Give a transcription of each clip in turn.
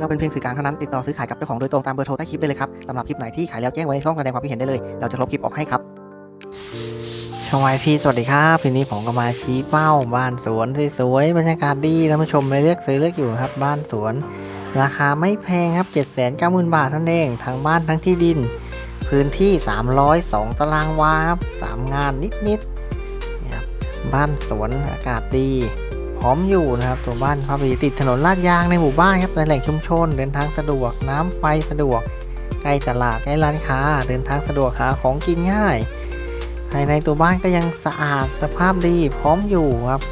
เราเป็นเพียงสื่อกลางเท่านั้นติดต่อซื้อขายกับเจ้าของโดยตรงตามเบอร์โทรใต้คลิปได้เลยครับสำหรับคลิปไหนที่ขายแล้วแจ้งไว้ในช่องแสดงความคิดเห็นได้เลย เราจะลบคลิปออกให้ครับช่องไอพีสวัสดีครับทีนี้ผมก็มาชี้เป้าบ้านสวนสวยๆบรรยากาศดีท่านผู้ชมเลยเลือกซื้อเลือกอยู่ครับ บ้านสวน ราคาไม่แพงครับ 7 9 0 0 0 0 บาทนั่นเองทั้งบ้านทั้งที่ดิน พื้นที่ 302 ตารางวาครับ3งานนิดๆบ้านสวนอากาศดี พร้อมอยู่นะครับตัวบ้านพระบีติดถนนลาดยางในหมู่บ้านครับในแหล่งชุมชน เดินทางสะดวกน้ำไฟสะดวกใกล้ตลาดใกล้ร้านค้า เดินทางสะดวกหาของกินง่าย ภายในตัวบ้านก็ยังสะอาดสภาพดีพร้อมอยู่ครับ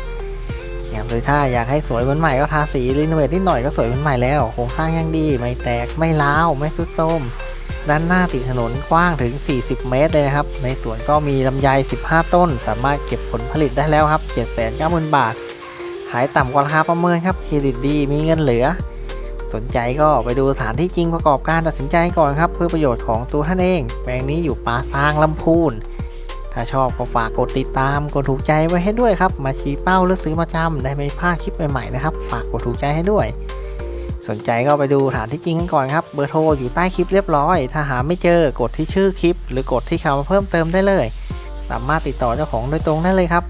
อย่างโดยถ้าอยากให้สวยเหมือนใหม่ก็ทาสีรีโนเวทนิดหน่อยก็สวยเหมือนใหม่แล้วโครงสร้างยังดี ไม่แตกไม่ร้าวไม่สุดโทรมด้านหน้าติดถนนกว้างถึง 40 เมตรเลยนะครับ ในสวนก็มีลำไย 15 ต้น สามารถเก็บผลผลิตได้แล้วครับ790,000บาท ขายต่ำกว่าราคาประเมินครับเครดิตดีมีเงินเหลือ สนใจก็ไปดูสถานที่จริงประกอบการตัดสินใจก่อนครับ เพื่อประโยชน์ของตัวท่านเอง แปลงนี้อยู่ป่าซางลำพูน ถ้าชอบก็ฝากกดติดตามกดถูกใจไว้ให้ด้วยครับ มาชี้เป้าเลือกซื้อประจำได้ไม่พลาดคลิปใหม่ๆนะครับ ฝากกดถูกใจให้ด้วย สนใจก็ไปดูสถานที่จริงกันก่อนครับเบอร์โทรอยู่ใต้คลิปเรียบร้อย ถ้าหาไม่เจอกดที่ชื่อคลิป หรือกดที่คำว่าเพิ่มเติมได้เลย สามารถติดต่อเจ้าของโดยตรงได้เลยครับ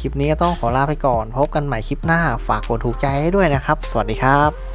คลิปนี้ก็ต้องขอลาไปก่อน พบกันใหม่คลิปหน้า ฝากกดถูกใจให้ด้วยนะครับ สวัสดีครับ